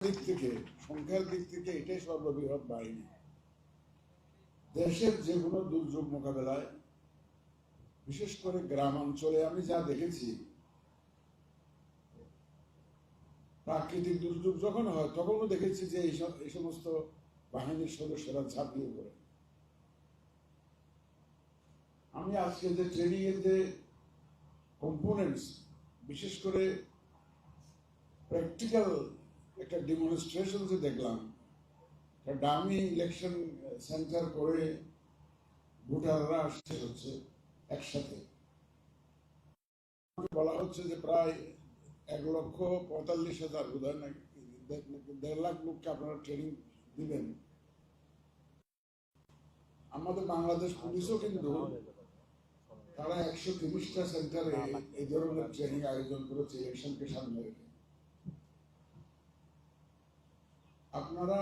দিক থেকে, সংখ্যার দিক থেকে এটাই সর্ববৃহৎ বাহিনী। দেশের যে কোনো দুর্যোগ মোকাবেলায়, বিশেষ করে গ্রাম অঞ্চলে আমি যা দেখেছি, প্রাকৃতিক দুর্যোগ যখন হয়, তখনও দেখেছি যে এই সমস্ত বাহিনীর সদস্যরা ঝাঁপিয়ে পড়ে। আমি আজকে যে ট্রেনিং এর যে কম্পোনেন্টস বিশেষ করে প্র্যাকটিক্যাল একটা ডেমনস্ট্রেশন যে দেখলাম ডামি ইলেকশন সেন্টার করে ভোটাররা আসছে হচ্ছে একসাথে। বলা হচ্ছে যে প্রায় এক লক্ষ পঁয়তাল্লিশ হাজার বোধহয় দেড় লাখ লোককে আপনারা ট্রেনিং দিবেন। আমাদের বাংলাদেশ পুলিশও কিন্তু তারা একশো তিরিশটা সেন্টারে এই ধরনের ট্রেনিং আয়োজন করেছে ইলেকশনকে সামনে রেখে। আপনারা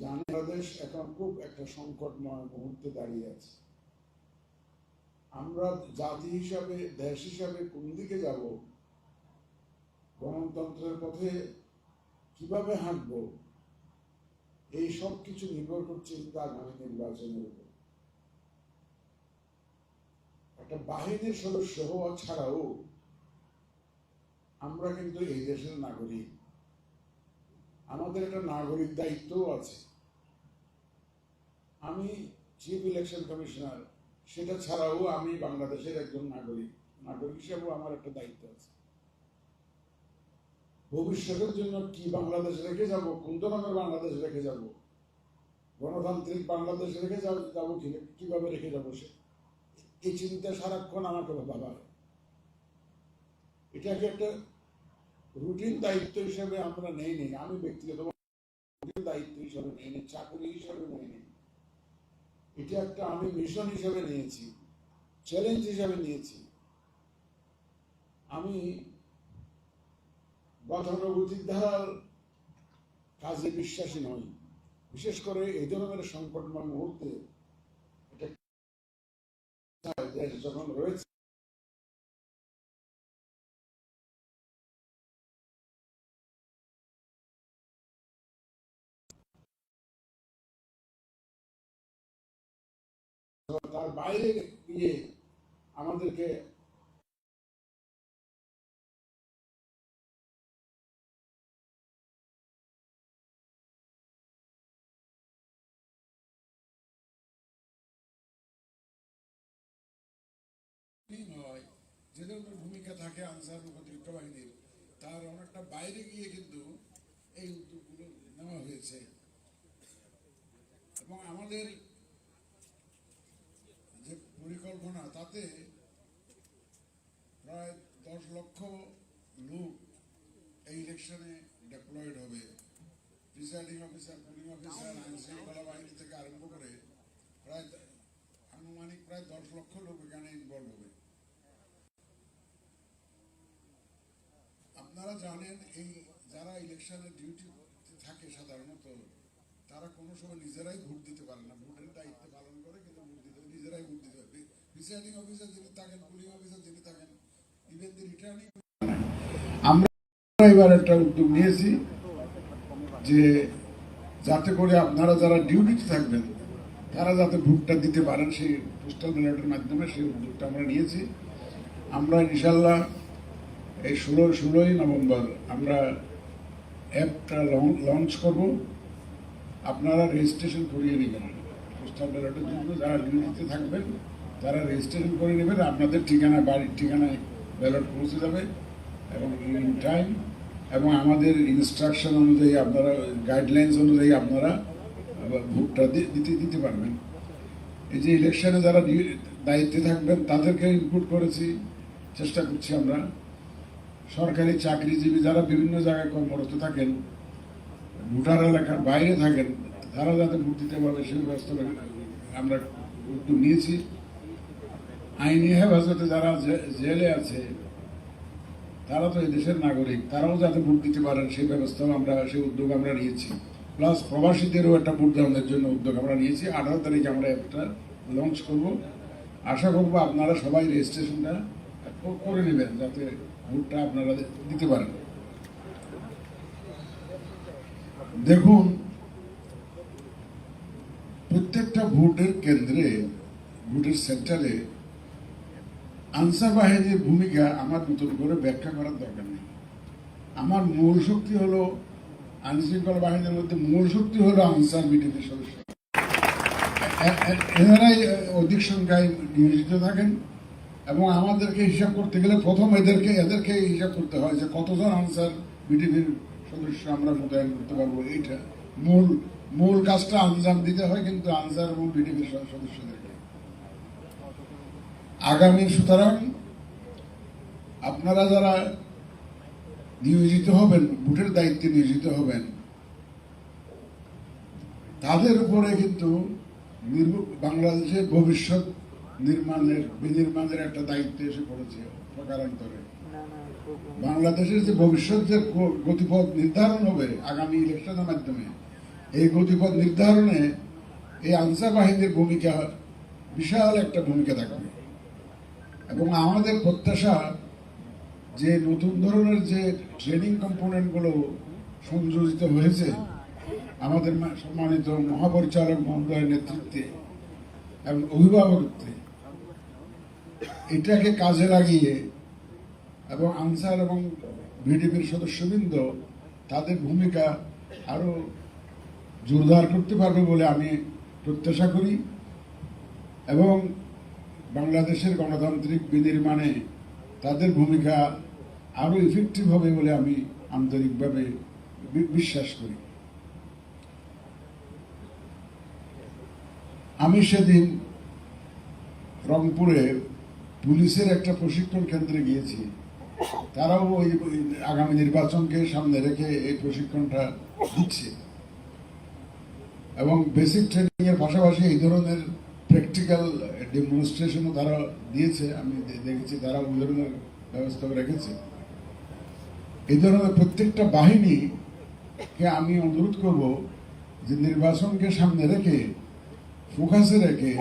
বাংলাদেশ এখন খুব একটা সংকটময় মুহূর্তে দাঁড়িয়ে আছে। আমরা জাতি হিসাবে, দেশ হিসাবে কোন দিকে যাব, গণতন্ত্রের পথে কীভাবে হাঁটব, এই সব কিছু নির্ভর করছে কিন্তু আগামী নির্বাচনের উপর। একটা বাহিনীর সদস্য হওয়া ছাড়াও আমরা কিন্তু এই দেশের নাগরিক। আমাদের একটা নাগরিক দায়িত্বও আছে। আমি চিফ ইলেকশন কমিশনার সেটা ছাড়াও আমি বাংলাদেশের একজন নাগরিক। নাগরিক হিসেবেও আমার একটা দায়িত্ব আছে। ভবিষ্যতের জন্য কি বাংলাদেশ রেখে যাব, কোন ধরনের বাংলাদেশ রেখে যাব, গণতান্ত্রিক বাংলাদেশ রেখে যাব, যাব কীভাবে রেখে যাব সে এই চিন্তা সারাক্ষণ আমাকে ভাবায় এটাকে একটা রুটিন দায়িত্ব হিসেবে আমরা নেই নেই। আমি ব্যক্তিগত রুটিন দায়িত্ব নেই চাকরি নেই একটা আমি মিশন নিয়েছি চ্যালেঞ্জ নিয়েছি। আমি গতানুগতিক ধারার কাজে বিশ্বাসী নই। বিশেষ করে এই ধরনের সংকটময় মুহূর্তে যখন রয়েছে। তার বাইরে গিয়ে আমাদেরকে নয় যে ধরনের ভূমিকা থাকে আনসার উপযুক্ত বাহিনীর, তার অনেকটা বাইরে গিয়ে কিন্তু এই উদ্যোগগুলো নেওয়া হয়েছে। এবং আমাদের যে তাতে প্রায় দশ লক্ষ লোক এই ইলেকশনে ডেপ্লয়েড হবে। প্রিসাইডিং অফিসার পুলিং অফিসার আইন শৃঙ্খলা বাহিনী থেকে আরম্ভ করে প্রায় আনুমানিক প্রায় দশ লক্ষ লোক এখানে ইনভলভ হবে। আপনারা জানেন এই যারা ইলেকশনের ডিউটি থাকে সাধারণত, তারা কোনো সময় নিজেরাই ভোট দিতে পারে না। ভোটের দায়িত্ব পালন করে, কিন্তু ভোট দিতে নিজেরাই ভোট দিতে হবে। প্রিসাইডিং অফিসার যিনি থাকেন, পুলিং অফিসার যিনি থাকেন। ইভেন দি রিটার্নিং আমরা এবার একটা উদ্যোগ নিয়েছি যে যাতে করে আপনারা যারা ডিউটিতে থাকবেন, তারা যাতে ভোটটা দিতে পারেন সেই পোস্টাল ব্যালটের মাধ্যমে, সেই উদ্যোগটা আমরা নিয়েছি। আমরা ইনশাল্লাহ এই ষোলো, ষোলোই নভেম্বর আমরা অ্যাপটা লঞ্চ করব। আপনারা রেজিস্ট্রেশন করিয়ে নেবেন। পোস্টাল ব্যালটের জন্য যারা ডিউটিতে থাকবেন তারা রেজিস্ট্রেশন করে নেবেন আপনাদের ঠিকানা, বাড়ির ঠিকানায় ব্যালট পৌঁছে যাবে এবং ইন টাইম এবং আমাদের ইনস্ট্রাকশন অনুযায়ী আপনারা গাইডলাইন্স অনুযায়ী আপনারা ভোটটা দিতে দিতে পারবেন। এই যে ইলেকশনে যারা দায়িত্বে থাকবেন, তাদেরকে ইনপুট করেছি, চেষ্টা করছি আমরা। সরকারি চাকরিজীবী যারা বিভিন্ন জায়গায় কর্মরত থাকেন, ভোটার এলাকার বাইরে থাকেন, তারা যাতে ভোট দিতে পারবে সেই ব্যবস্থা আমরা উদ্যোগ নিয়েছি। আইনি হেফাজতে যারা জেলে আছে, তারা তো দেশের নাগরিক, তারাও যাতে ভোট দিতে পারেন, সেই ব্যবস্থাও আমরা, সেই উদ্যোগ আমরা নিয়েছি। প্লাস প্রবাসীদেরও একটা ভোট দেওয়ানোর জন্য উদ্যোগ আমরা নিয়েছি। আঠারো তারিখে আমরা একটা লঞ্চ করব। আশা করব আপনারা সবাই রেজিস্ট্রেশনটা করে নেবেন, যাতে ভোটটা আপনারা দিতে পারেন। দেখুন, প্রত্যেকটা ভোটের কেন্দ্রে, ভোটের সেন্টারে আনসার বাহিনীর ভূমিকা আমার নতুন করে ব্যাখ্যা করার দরকার নেই। আমার মূল শক্তি হলো আইন শৃঙ্খলা বাহিনীর মধ্যে মূল শক্তি হলো আনসার বিডিপির সদস্য। এনারাই অধিক সংখ্যায় নিয়োজিত থাকেন এবং আমাদেরকে হিসাব করতে গেলে প্রথম এদেরকে এদেরকে হিসাব করতে হয় যে কতজন আনসার বিডিপির সদস্য আমরা মোতায়েন করতে পারব। এইটা মূল মূল কাজটা আঞ্জাম দিতে হয়, কিন্তু আনসার এবং বিডিপির সদস্যদেরকে। আগামী সুতরাং আপনারা যারা নিয়োজিত হবেন ভোটের দায়িত্বে নিয়োজিত হবেন তাদের উপরে কিন্তু বাংলাদেশের ভবিষ্যৎ নির্মাণের বিনির্মাণের একটা দায়িত্ব এসে পড়েছে প্রকারান্তরে বাংলাদেশের যে ভবিষ্যৎ যে গতিপথ নির্ধারণ হবে আগামী ইলেকশনের মাধ্যমে এই গতিপথ নির্ধারণে এই আনসার বাহিনীর ভূমিকা বিশাল একটা ভূমিকা থাকবে। এবং আমাদের প্রত্যাশা যে নতুন ধরনের যে ট্রেনিং কম্পোনেন্টগুলো সংযোজিত হয়েছে, আমাদের সম্মানিত মহাপরিচালক মহোদয়ের নেতৃত্বে এবং অভিভাবকত্বে, এটাকে কাজে লাগিয়ে এবং আনসার এবং ভিডিপির সদস্যবৃন্দ তাদের ভূমিকা আরও জোরদার করতে পারবে বলে আমি প্রত্যাশা করি। এবং বাংলাদেশের গণতান্ত্রিক বিনির্মাণে তাদের ভূমিকা আরও ইফেক্টিভ হবে বলে আমি আন্তরিকভাবে বিশ্বাস করি। আমি সেদিন রংপুরে পুলিশের একটা প্রশিক্ষণ কেন্দ্রে গিয়েছি। তারাও ওই আগামী নির্বাচনকে সামনে রেখে এই প্রশিক্ষণটা দিচ্ছে। এবং বেসিক ট্রেনিং এর পাশাপাশি এই ধরনের প্র্যাকটিক্যাল ডেমনস্ট্রেশনও তারা দিয়েছে, আমি দেখেছি তারা ওই ধরনের ব্যবস্থা রেখেছে। এই ধরনের প্রত্যেকটা বাহিনীকে আমি অনুরোধ করব যে নির্বাচনকে সামনে রেখে, ফোকাসে রেখে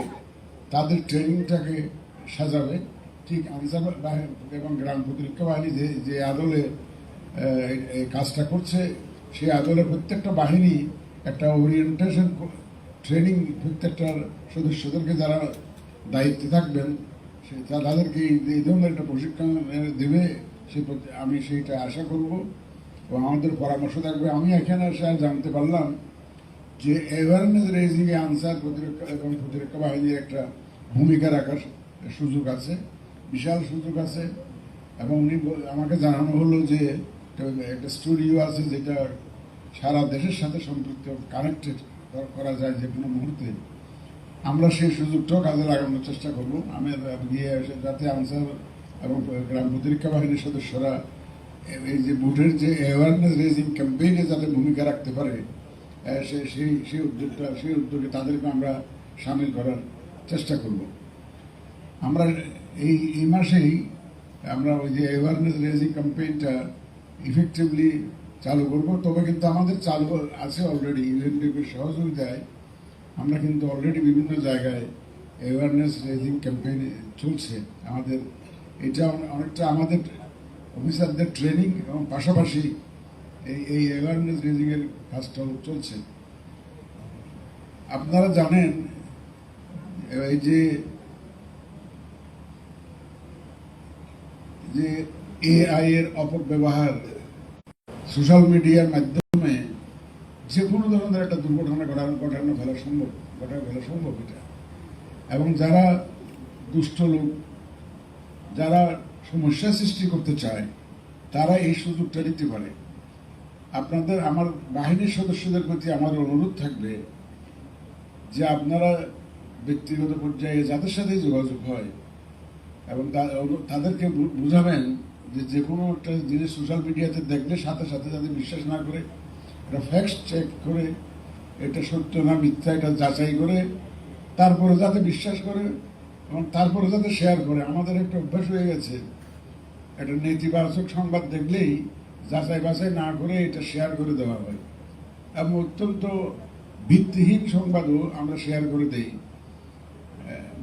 তাদের ট্রেনিংটাকে সাজাবে। ঠিক আনসার এবং গ্রাম প্রতিরক্ষা বাহিনী যে যে আদলে কাজটা করছে, সেই আদলে প্রত্যেকটা বাহিনী একটা ওরিয়েন্টেশন ট্রেনিং প্রত্যেকটার সদস্যদেরকে যারা দায়িত্বে থাকবেন, সে- তাদেরকে এই- ধরনের একটা প্রশিক্ষণ দেবে, সে আমি সেইটা আশা করব। এবং আমাদের পরামর্শ থাকবে। আমি এখানে আর জানতে পারলাম যে অ্যাওয়ারনেস রেজিং এ আনসার প্রতিরক্ষা এবং প্রতিরক্ষা বাহিনীর একটা ভূমিকা রাখার সুযোগ আছে, বিশাল সুযোগ আছে। এবং উনি আমাকে জানানো হলো যে একটা স্টুডিও আছে যেটা সারা দেশের সাথে সম্পৃক্ত কানেক্টেড করা যায় যে কোনো মুহূর্তে আমরা সেই সুযোগটাও কাজে লাগানোর চেষ্টা করব। আমি গিয়ে যাতে আনসার এবং গ্রাম প্রতিরক্ষা বাহিনীর সদস্যরা এই যে ভোটের যে অ্যাওয়ারনেস রেজিং ক্যাম্পেইনে যাতে ভূমিকা রাখতে পারে সে সেই সেই উদ্যোগটা সেই উদ্যোগে তাদেরকে আমরা সামিল করার চেষ্টা করব। আমরা এই এই মাসেই আমরা ওই যে অ্যাওয়ারনেস রেজিং ক্যাম্পেইনটা ইফেক্টিভলি চালু করব। তবে কিন্তু আমাদের চালু আছে অলরেডি ইউএনডিপির সহযোগিতায় আমরা কিন্তু অলরেডি বিভিন্ন জায়গায় অ্যাওয়ারনেস রেজিং ক্যাম্পেইন চলছে। আমাদের এটা অনেকটা আমাদের অফিসারদের ট্রেনিং এবং পাশাপাশি এই এই অ্যাওয়ারনেস রেজিংয়ের কাজটাও চলছে। আপনারা জানেন, এই যে যে এআই এর অপব্যবহার সোশ্যাল মিডিয়ার মাধ্যমে যে কোনো ধরনের একটা দুর্ঘটনা ঘটানো ঘটানো ফেলা সম্ভব, ঘটানো ফেলা সম্ভব এটা। এবং যারা দুষ্ট লোক, যারা সমস্যা সৃষ্টি করতে চায়, তারা এই সুযোগটা নিতে পারে। আপনাদের, আমার বাহিনীর সদস্যদের প্রতি আমার অনুরোধ থাকবে যে আপনারা ব্যক্তিগত পর্যায়ে যাদের সাথে যোগাযোগ হয় এবং তাদেরকে বুঝাবেন যে যে কোনো একটা জিনিস সোশ্যাল মিডিয়াতে দেখলে সাথে সাথে যাতে বিশ্বাস না করে এটা ফ্যাক্ট চেক করে, এটা সত্য না মিথ্যা, এটা যাচাই করে, তারপরে যাতে বিশ্বাস করে এবং তারপরে যাতে শেয়ার করে। আমাদের একটা অভ্যাস হয়ে গেছে। একটা নেতিবাচক সংবাদ দেখলেই যাচাই বাছাই না করে এটা শেয়ার করে দেওয়া হয়। এবং অত্যন্ত ভিত্তিহীন সংবাদও আমরা শেয়ার করে দেই।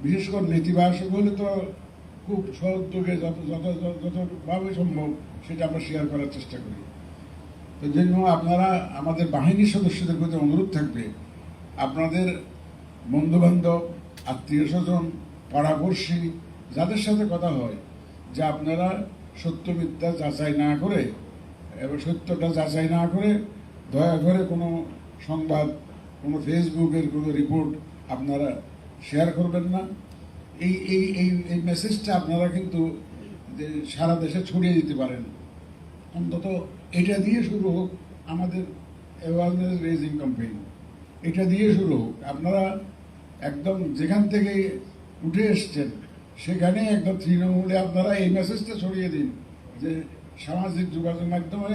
বিশেষ করে নেতিবাচক হলে তো খুব সহযোগে যত যত যত- যতভাবে সম্ভব সেটা আমরা শেয়ার করার চেষ্টা করি। তো যে আপনারা আমাদের বাহিনীর সদস্যদের প্রতি অনুরোধ থাকবে, আপনাদের বন্ধু বান্ধব আত্মীয় স্বজন, পাড়াপড়শি, যাদের সাথে কথা হয়, যে আপনারা সত্য মিথ্যা যাচাই না করে, এবং সত্যটা যাচাই না করে দয়া করে কোনো সংবাদ, কোনো ফেসবুকের কোনো রিপোর্ট আপনারা শেয়ার করবেন না। এই এই এই এই মেসেজটা আপনারা কিন্তু, যে সারা দেশে ছড়িয়ে দিতে পারেন। অন্তত এটা দিয়ে শুরু হোক আমাদের অ্যাওয়ারনেস রেজিং ক্যাম্পেইন এটা দিয়ে শুরু হোক। আপনারা একদম যেখান থেকে উঠে এসছেন, সেখানে একদম তৃণমূলে আপনারা এই মেসেজটা ছড়িয়ে দিন, যে সামাজিক যোগাযোগ মাধ্যমে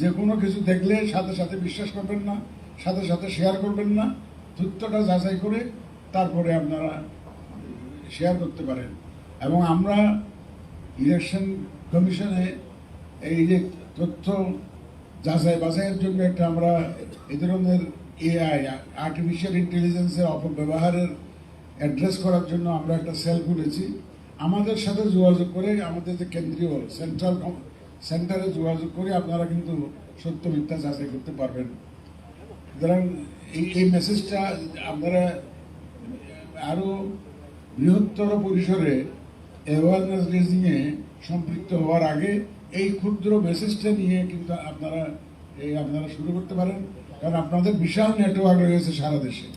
যে কোনো কিছু দেখলে সাথে সাথে বিশ্বাস করবেন না, সাথে সাথে শেয়ার করবেন না, তথ্যটা যাচাই করে তারপরে আপনারা শেয়ার করতে পারেন। এবং আমরা ইলেকশন কমিশনে এই যে তথ্য যাচাই বাছাইয়ের জন্য একটা আমরা এ ধরনের এআই আর্টিফিশিয়াল ইন্টেলিজেন্সের অপব্যবহারের অ্যাড্রেস করার জন্য আমরা একটা সেল খুলেছি। আমাদের সাথে যোগাযোগ করে আমাদের যে কেন্দ্রীয় সেন্ট্রাল সেন্টারে যোগাযোগ করে আপনারা কিন্তু সত্য মিথ্যা যাচাই করতে পারবেন। সুতরাং এই মেসেজটা আপনারা আরও বৃহত্তর পরিসরে অ্যাওয়ারনেস রেজিংয়ে সম্পৃক্ত হওয়ার আগে এই ক্ষুদ্র মেসেজটা নিয়ে কিন্তু আপনারা এই আপনারা শুরু করতে পারেন। কারণ আপনাদের বিশাল নেটওয়ার্ক রয়েছে সারা দেশে।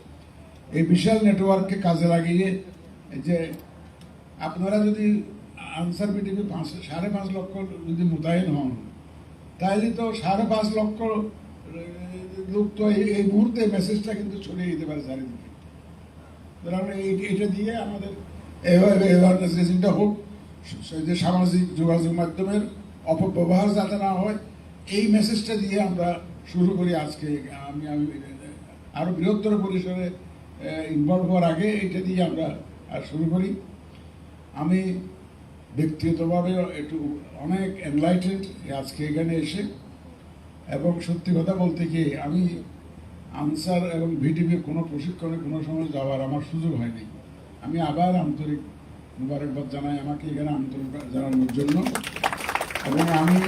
এই বিশাল নেটওয়ার্ককে কাজে লাগিয়ে যে আপনারা যদি আনসার বিটিভি পাঁচ, সাড়ে পাঁচ লক্ষ যদি মোতায়েন হন, তাহলে তো সাড়ে পাঁচ লক্ষ লোক তো এই মুহূর্তে মেসেজটা কিন্তু ছড়িয়ে দিতে পারে চারিদিকে। সুতরাং এই- এটা দিয়ে আমাদের অ্যাওয়ারনেস রেজিংটা হোক। যে সামাজিক যোগাযোগ মাধ্যমের অপব্যবহার যাতে না হয়, এই মেসেজটা দিয়ে আমরা শুরু করি আজকে। আমি আমি আরও বৃহত্তর পরিসরে ইনভলভ হওয়ার আগে এটা দিয়ে আমরা শুরু করি। আমি ব্যক্তিগতভাবে একটু অনেক এনলাইটেড আজকে এখানে এসে, এবং সত্যি কথা বলতে কি আমি আনসার এবং ভিটিভির কোনো প্রশিক্ষণে কোনো সময় যাওয়ার আমার সুযোগ হয়নি। আমি আবার আন্তরিক মুবারকবাদ জানাই আমাকে এখানে আন্তরিক জানানোর জন্য। এবং আমি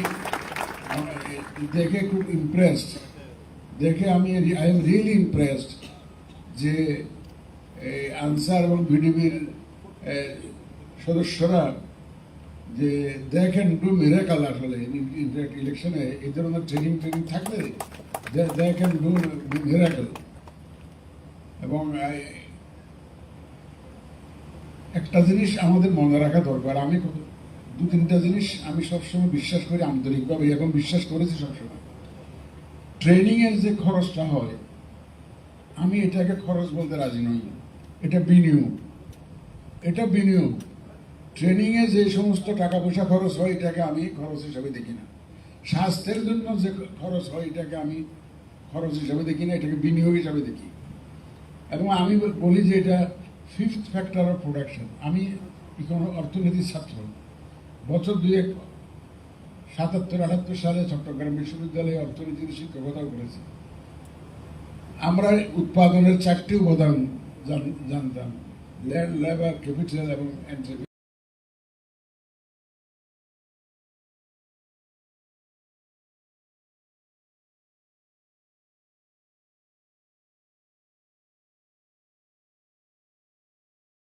দেখে খুব ইমপ্রেসড দেখে আমি আই এম রিয়েলি ইমপ্রেসড যে এই আনসার এবং ভিডিবির সদস্যরা যে দেখেন ডু মিরাকাল আসলে। ইলেকশনে এই ধরনের ট্রেনিং ট্রেনিং থাকলে দেখেন ডু মিরাকাল এবং একটা জিনিস আমাদের মনে রাখা দরকার। আমি দু তিনটা জিনিস আমি সবসময় বিশ্বাস করি আন্তরিকভাবে এবং বিশ্বাস করেছি সবসময়। ট্রেনিং এর যে খরচটা হয়, আমি এটাকে খরচ বলতে রাজি নই। এটা বিনিয়োগ। এটা বিনিয়োগ। ট্রেনিং এ যে সমস্ত টাকা পয়সা খরচ হয়, এটাকে আমি খরচ হিসাবে দেখি না। স্বাস্থ্যের জন্য যে খরচ হয়, এটাকে আমি খরচ হিসাবে দেখি না, এটাকে বিনিয়োগ হিসাবে দেখি। এবং আমি বলি যে এটা ফিফথ ফ্যাক্টর অফ প্রোডাকশন আমি অর্থনীতির ছাত্র। বছর দুয়েক সাতাত্তর, আটাত্তর সালে চট্টগ্রাম বিশ্ববিদ্যালয়ে অর্থনীতির শিক্ষকতাও করেছি। আমরা উৎপাদনের চারটি উপাদান জানতাম ল্যান্ড লেবার ক্যাপিটাল এবং